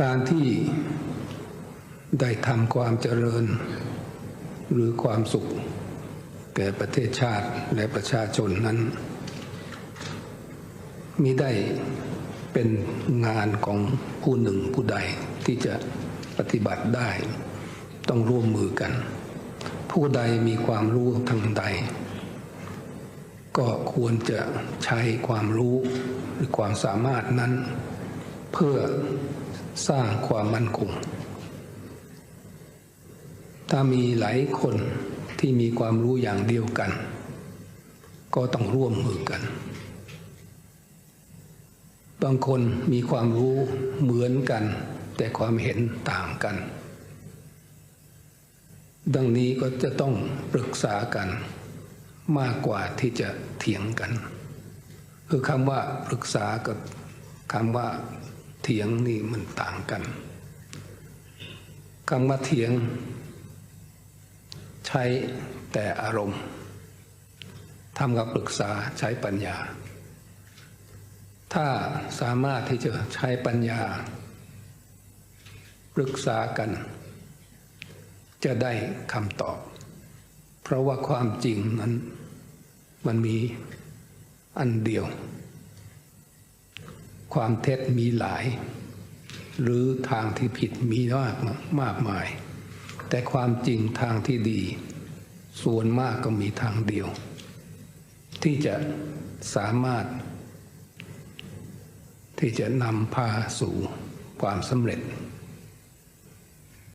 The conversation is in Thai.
การที่ได้ทำความเจริญ หรือความสุข แก่ประเทศชาติและประชาชนนั้น มิได้เป็นงานของผู้หนึ่งผู้ใดที่จะปฏิบัติได้ ต้องร่วมมือกัน ผู้ใดมีความรู้ทางใด ก็ควรจะใช้ความรู้หรือความสามารถนั้น เพื่อ สร้างความมั่นคง ถ้ามีหลายคนที่มีความรู้อย่างเดียวกัน ก็ต้องร่วมมือกัน บางคนมีความรู้เหมือนกัน แต่ความเห็นต่างกัน ดังนี้ก็จะต้องปรึกษากันมากกว่าที่จะเถียงกัน คือคำว่าปรึกษากับคำว่า เถียงนี่มันต่างกันคำว่าเถียง ใช้แต่อารมณ์ทำกับปรึกษาใช้ปัญญา ถ้าสามารถที่จะใช้ปัญญา ปรึกษากัน จะได้คำตอบ เพราะว่าความจริงนั้นมันมีอันเดียว ความเท็จมีหลาย หรือทางที่ผิดมีมากมากมาย แต่ความจริงทางที่ดี ส่วนมากก็มีทางเดียว ที่จะสามารถ ที่จะนำพาสู่ความสำเร็จ